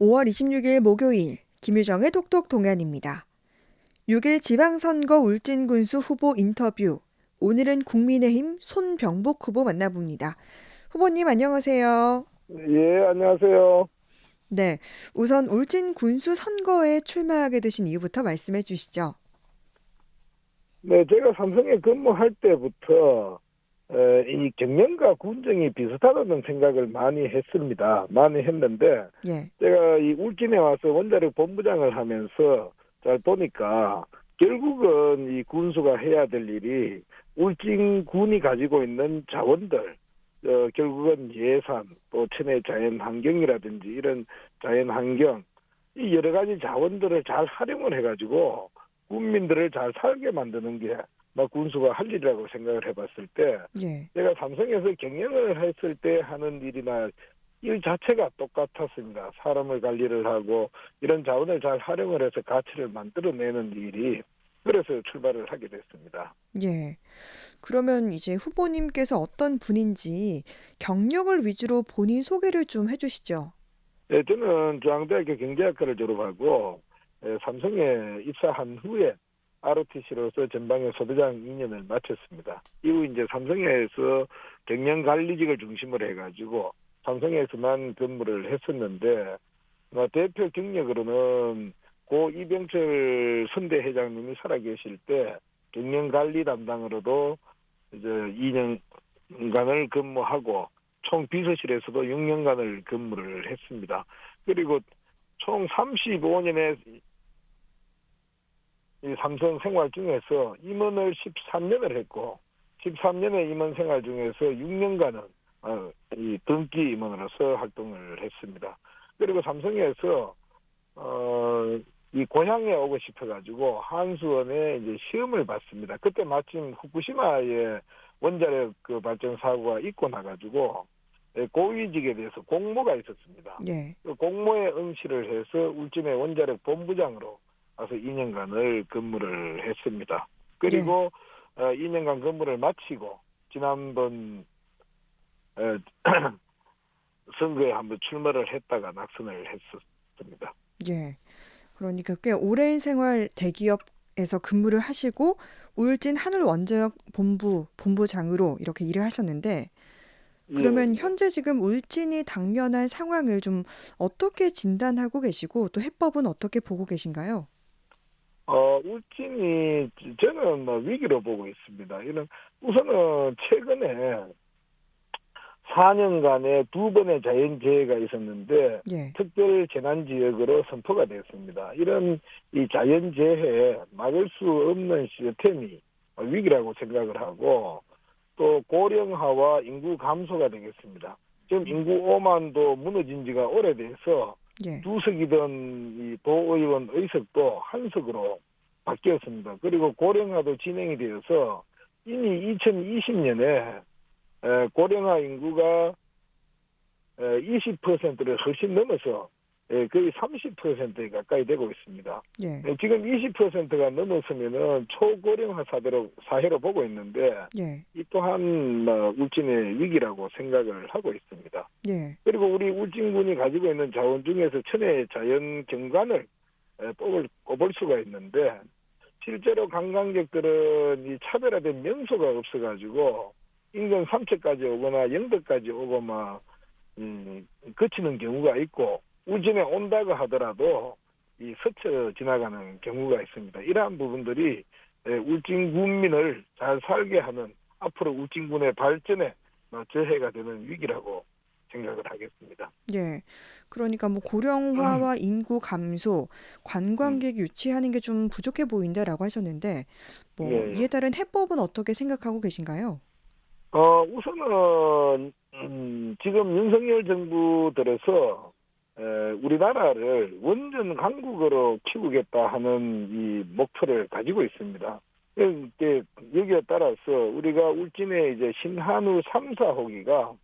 5월 26일 목요일 김유정의 톡톡 동안입니다. 6일 지방선거 울진군수 후보 인터뷰. 오늘은 국민의힘 손병복 후보 만나봅니다. 후보님 안녕하세요. 예, 안녕하세요. 네, 우선 울진 군수 선거에 출마하게 되신 이유부터 말씀해 주시죠. 네, 제가 삼성에 근무할 때부터 에, 이 경영과 군정이 비슷하다는 생각을 많이 했습니다. 많이 했는데 예, 제가 이 울진에 와서 원자력 본부장을 하면서 잘 보니까 결국은 이 군수가 해야 될 일이 울진 군이 가지고 있는 자원들 어, 결국은 예산 또 천혜 자연 환경이라든지 이런 자연 환경 이 여러 가지 자원들을 잘 활용을 해가지고 국민들을 잘 살게 만드는 게 막 군수가 할 일이라고 생각을 해봤을 때 예, 제가 삼성에서 경영을 했을 때 하는 일이나 일 자체가 똑같았습니다. 사람을 관리를 하고 이런 자원을 잘 활용을 해서 가치를 만들어내는 일이 그래서 출발을 하게 됐습니다. 예. 그러면 이제 후보님께서 어떤 분인지 경력을 위주로 본인 소개를 좀 해주시죠. 네, 저는 중앙대학교 경제학과를 졸업하고 에, 삼성에 입사한 후에 ROTC로서 전방위 소대장 2년을 마쳤습니다. 이후 이제 삼성에서 경영 관리직을 중심으로 해가지고 삼성에서만 근무를 했었는데 뭐 대표 경력으로는 고 이병철 선대 회장님이 살아계실 때 경영 관리 담당으로도 이제 2년간을 근무하고 총 비서실에서도 6년간을 근무를 했습니다. 그리고 총 35년의 이 삼성 생활 중에서 임원을 13년을 했고 13년의 임원 생활 중에서 6년간은 어, 이 등기 임원으로서 활동을 했습니다. 그리고 삼성에서 어, 이 고향에 오고 싶어가지고 한수원에 이제 시험을 봤습니다. 그때 마침 후쿠시마에 원자력 그 발전 사고가 있고 나가지고 예, 고위직에 대해서 공모가 있었습니다. 예, 그 공모에 응시를 해서 울진의 원자력 본부장으로 와서 2년간을 근무를 했습니다. 그리고 어, 2년간 근무를 마치고 지난번 어, 선거에 한번 출마를 했다가 낙선을 했었습니다. 예. 그러니까 꽤 오랜 생활 대기업에서 근무를 하시고 울진 한울원자력 본부 본부장으로 이렇게 일을 하셨는데 그러면 예. 현재 지금 울진이 당면한 상황을 좀 어떻게 진단하고 계시고 또 해법은 어떻게 보고 계신가요? 어, 울진이 저는 뭐 위기로 보고 있습니다. 이런 우선은 최근에 4년간에 두 번의 자연재해가 있었는데 예, 특별 재난 지역으로 선포가 됐습니다. 이런 이 자연재해에 막을 수 없는 시스템이 위기라고 생각을 하고 또 고령화와 인구 감소가 되겠습니다. 지금 인구 5만도 무너진 지가 오래돼서 예, 두석이던 이 도의원 의석도 한석으로 바뀌었습니다. 그리고 고령화도 진행이 되어서 이미 2020년에 고령화 인구가 20%를 훨씬 넘어서 에, 거의 30%에 가까이 되고 있습니다. 예, 에, 지금 20%가 넘었으면은 초고령화 사대로 사회로 보고 있는데 예, 이 또한 뭐, 울진의 위기라고 생각을 하고 있습니다. 예, 그리고 우리 울진군이 가지고 있는 자원 중에서 천혜의 자연 경관을 에, 뽑을, 꼽을 수가 있는데 실제로 관광객들은 이 차별화된 명소가 없어가지고 인근 삼척까지 오거나 영덕까지 오고 막 음, 거치는 경우가 있고 울진에 온다고 하더라도 이 스쳐 지나가는 경우가 있습니다. 이러한 부분들이 에, 울진 군민을 잘 살게 하는 앞으로 울진군의 발전에 어, 저해가 되는 위기라고 생각을 하겠습니다. 예. 그러니까 뭐 고령화와 인구 감소, 관광객 유치하는 게 좀 부족해 보인다라고 하셨는데 뭐 예, 예. 이에 따른 해법은 어떻게 생각하고 계신가요? 어, 우선은, 음, 지금 윤석열 정부 들어서, 에, 우리나라를 원전 강국으로 키우겠다 하는 이 목표를 가지고 있습니다. 이게 여기에 따라서 우리가 울진의 이제 신한우 3, 4호기가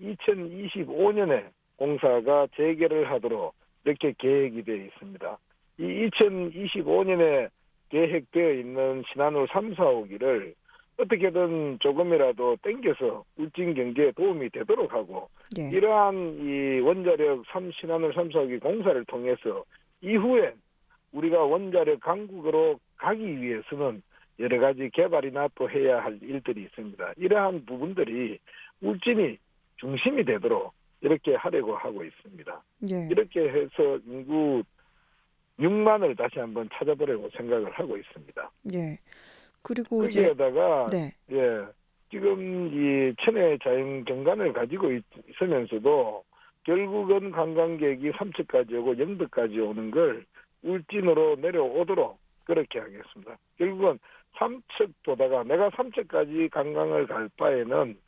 2025년에 공사가 재개를 하도록 이렇게 계획이 되어 있습니다. 이 2025년에 계획되어 있는 신한우 3, 4호기를 어떻게든 조금이라도 땡겨서 울진 경제에 도움이 되도록 하고 예. 이러한 이 원자력 3 신한울 3사기 공사를 통해서 이후에 우리가 원자력 강국으로 가기 위해서는 여러 가지 개발이나 또 해야 할 일들이 있습니다. 이러한 부분들이 울진이 중심이 되도록 이렇게 하려고 하고 있습니다. 예. 이렇게 해서 인구 6만을 다시 한번 찾아보려고 생각을 하고 있습니다. 예. 그리고 이제 거기에다가 네. 예, 지금 이 천혜 자연 경관을 가지고 있, 으면서도 결국은 관광객이 삼척까지 오고 영덕까지 오는 걸 울진으로 내려오도록 그렇게 하겠습니다. 결국은 삼척 보다가 내가 삼척까지 관광을 갈 바에는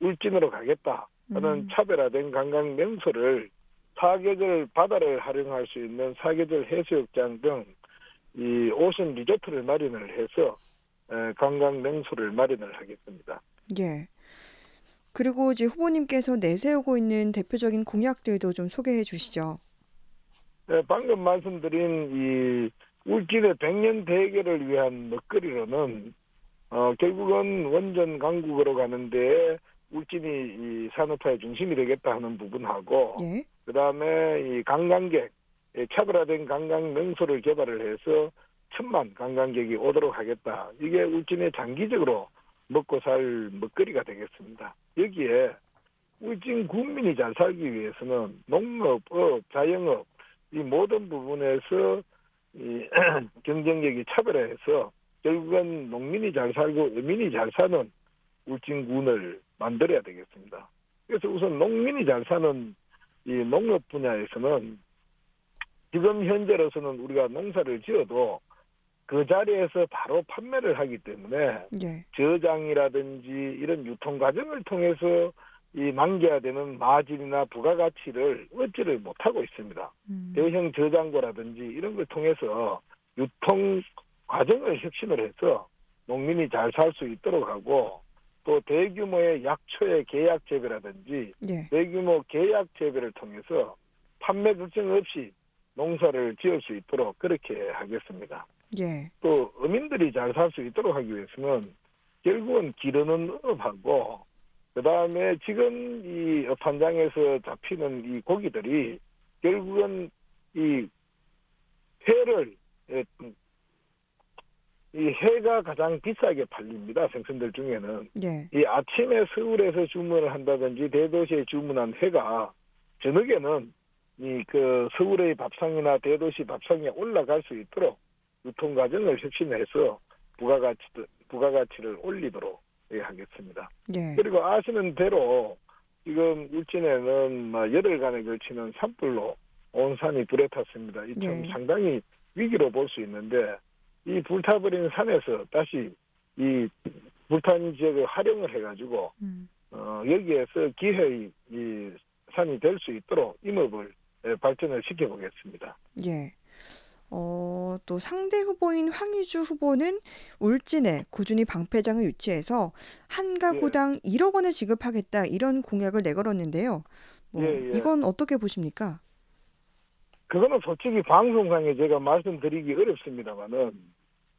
울진으로 가겠다 하는 음. 차별화된 관광 명소를 사계절 바다를 활용할 수 있는 사계절 해수욕장 등 이 오션 리조트를 마련을 해서 에, 관광 명소를 마련을 하겠습니다. 예. 그리고 이제 후보님께서 내세우고 있는 대표적인 공약들도 좀 소개해 주시죠. 네, 방금 말씀드린 이 울진의 백년 대계를 위한 먹거리로는 어, 결국은 원전 강국으로 가는데 울진이 이 산업화의 중심이 되겠다 하는 부분하고 예. 그다음에 이 관광객 예, 차별화된 관광 명소를 개발을 해서 천만 관광객이 오도록 하겠다. 이게 울진의 장기적으로 먹고 살 먹거리가 되겠습니다. 여기에 울진 군민이 잘 살기 위해서는 농업, 업, 자영업 이 모든 부분에서 이 경쟁력이 차별화해서 결국은 농민이 잘 살고 어민이 잘 사는 울진군을 만들어야 되겠습니다. 그래서 우선 농민이 잘 사는 이 농업 분야에서는 지금 현재로서는 우리가 농사를 지어도 그 자리에서 바로 판매를 하기 때문에 예. 저장이라든지 이런 유통 과정을 통해서 이 만기화 되는 마진이나 부가가치를 얻지를 못하고 있습니다. 음. 대형 저장고라든지 이런 걸 통해서 유통 과정을 혁신을 해서 농민이 잘 살 수 있도록 하고 또 대규모의 약초의 계약 재배라든지 예. 대규모 계약 재배를 통해서 판매 결정 없이 농사를 지을 수 있도록 그렇게 하겠습니다. 예. 또 어민들이 잘 살 수 있도록 하기 위해서는 결국은 기르는 업하고 그 다음에 지금 이 업한장에서 잡히는 이 고기들이 결국은 이 회를 예, 이 회가 가장 비싸게 팔립니다 생선들 중에는 예. 이 아침에 서울에서 주문을 한다든지 대도시에 주문한 회가 저녁에는 이 그 서울의 밥상이나 대도시 밥상에 올라갈 수 있도록 유통 과정을 혁신해서 부가가치 부가가치를 올리도록 예, 하겠습니다. 예. 그리고 아시는 대로 지금 울진에는 뭐 열흘간에 걸치는 산불로 온 산이 불에 탔습니다. 이참 네. 상당히 위기로 볼 수 있는데 이 불타버린 산에서 다시 이 불탄 지역을 활용을 해가지고 음. 어, 여기에서 기회의 이 산이 될 수 있도록 임업을 예, 발전을 시켜보겠습니다. 예. 어, 또 상대 후보인 황희주 후보는 울진에 꾸준히 방패장을 유치해서 한 가구당 1억 원을 지급하겠다 이런 공약을 내걸었는데요. 뭐 예, 예. 이건 어떻게 보십니까? 그거는 솔직히 방송상에 제가 말씀드리기 어렵습니다만은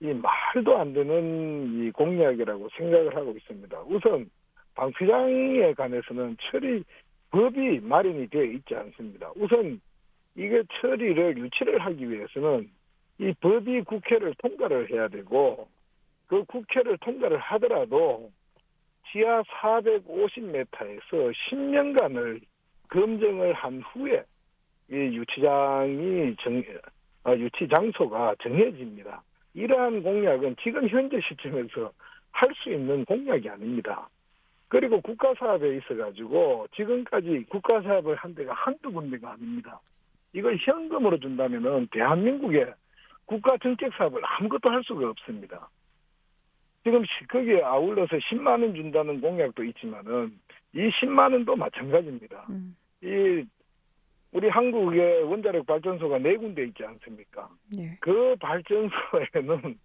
이 말도 안 되는 이 공약이라고 생각을 하고 있습니다. 우선 방피장에 관해서는 처리 법이 마련이 되어 있지 않습니다. 우선 이게 처리를 유치를 하기 위해서는 이 법이 국회를 통과를 해야 되고 그 국회를 통과를 하더라도 지하 450m에서 10년간을 검증을 한 후에 이 유치장이 정, 어, 유치 장소가 정해집니다. 이러한 공약은 지금 현재 시점에서 할 수 있는 공약이 아닙니다. 그리고 국가 사업에 있어가지고 지금까지 국가 사업을 한 데가 한두 군데가 아닙니다. 이걸 현금으로 준다면은 대한민국의 국가 정책 사업을 아무것도 할 수가 없습니다. 지금 시- 거기에 아울러서 10만 원 준다는 공약도 있지만은 이 10만 원도 마찬가지입니다. 음. 이 우리 한국의 원자력 발전소가 네 군데 있지 않습니까? 예. 그 발전소에는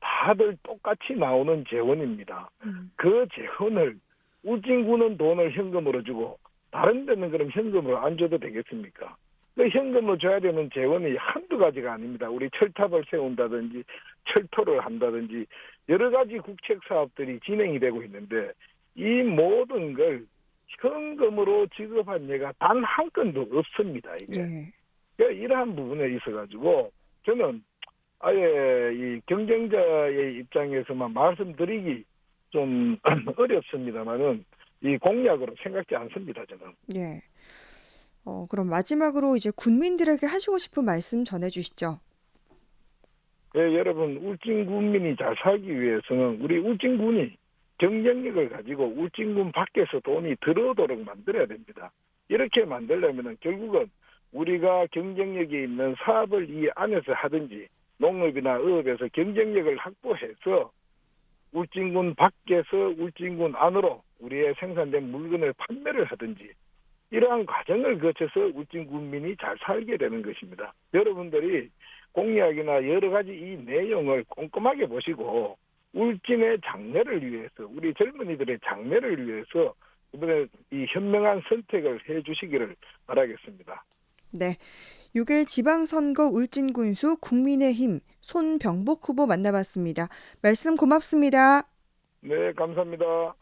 다들 똑같이 나오는 재원입니다. 음. 그 재원을 울진군은 돈을 현금으로 주고 다른 데는 그럼 현금으로 안 줘도 되겠습니까? 그 현금으로 줘야 되는 재원이 한두 가지가 아닙니다. 우리 철탑을 세운다든지 철토를 한다든지 여러 가지 국책 사업들이 진행이 되고 있는데 이 모든 걸 현금으로 지급한 예가 단 한 건도 없습니다. 이게. 예. 그러니까 이러한 부분에 있어 가지고 저는 아예 이 경쟁자의 입장에서만 말씀드리기 좀 어렵습니다만은 이 공약으로 생각지 않습니다. 저는. 예. 어, 그럼 마지막으로 이제 군민들에게 하시고 싶은 말씀 전해 주시죠. 예, 여러분 울진 군민이 잘 살기 위해서는 우리 울진군이 경쟁력을 가지고 울진군 밖에서 돈이 들어오도록 만들어야 됩니다. 이렇게 만들려면 결국은 우리가 경쟁력이 있는 사업을 이 안에서 하든지 농업이나 어업에서 경쟁력을 확보해서 울진군 밖에서 울진군 안으로 우리의 생산된 물건을 판매를 하든지 이러한 과정을 거쳐서 울진 군민이 잘 살게 되는 것입니다. 여러분들이 공약이나 여러 가지 이 내용을 꼼꼼하게 보시고 울진의 장래를 위해서 우리 젊은이들의 장래를 위해서 이번에 이 현명한 선택을 해 주시기를 바라겠습니다. 네. 6일 지방선거 울진군수 국민의힘 손병복 후보 만나봤습니다. 말씀 고맙습니다. 네, 감사합니다.